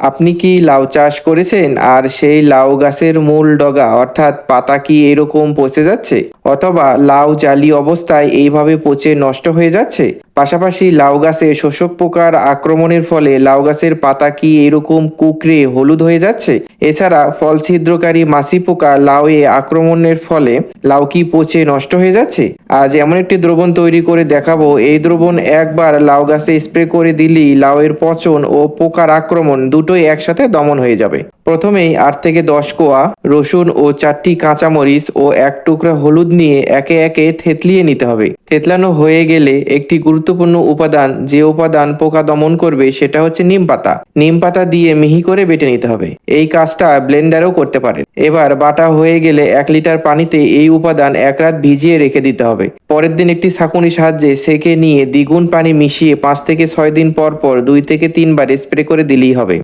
আপনি কি লাউ চাষ করেছেন? আর সেই লাউ গাছের মূল ডগা, অর্থাৎ পাতা কি এরকম পচে যাচ্ছে? অথবা লাউ জালি অবস্থায় এইভাবে পচে নষ্ট হয়ে যাচ্ছে? পাশাপাশি লাউ গাছে শোষক পোকার আক্রমণের ফলে লাউ গাছের পাতা কি এরকম কুকড়ে হলুদ হয়ে যাচ্ছে? এছাড়া ফল ছিদ্রকারী মাছি পোকা লাউয়ে আক্রমণের ফলে লাউ কি পচে নষ্ট হয়ে যাচ্ছে? আজ এমন একটি দ্রবণ তৈরি করে দেখাবো। এই দ্রবণ একবার লাউ গাছে স্প্রে করে দিলেই লাউয়ের পচন ও পোকার আক্রমণ দুটোই একসাথে দমন হয়ে যাবে। প্রথমেই আট থেকে দশ কোয়া, রসুন ও চারটি কাঁচামরিচ ও এক টুকরা হলুদ নিয়ে একে একে থেতলিয়ে নিতে হবে। থেতলানো হয়ে গেলে একটি গুরুত্বপূর্ণ উপাদান যে উপাদান পোকা দমন করবে সেটা হচ্ছে নিম পাতা। নিম পাতা দিয়ে মিহি করে বেটে নিতে হবে। এই কাজটা ব্লেন্ডারও করতে পারেন। এবার বাটা হয়ে গেলে এক লিটার পানিতে এই উপাদান এক রাত ভিজিয়ে রেখে দিতে হবে। পরের দিন একটি ছাঁকুনি সাহায্যে সেকে নিয়ে দ্বিগুণ পানি মিশিয়ে পাঁচ থেকে ছয় দিন পর পর দুই থেকে তিনবার স্প্রে করে দিলেই হবে।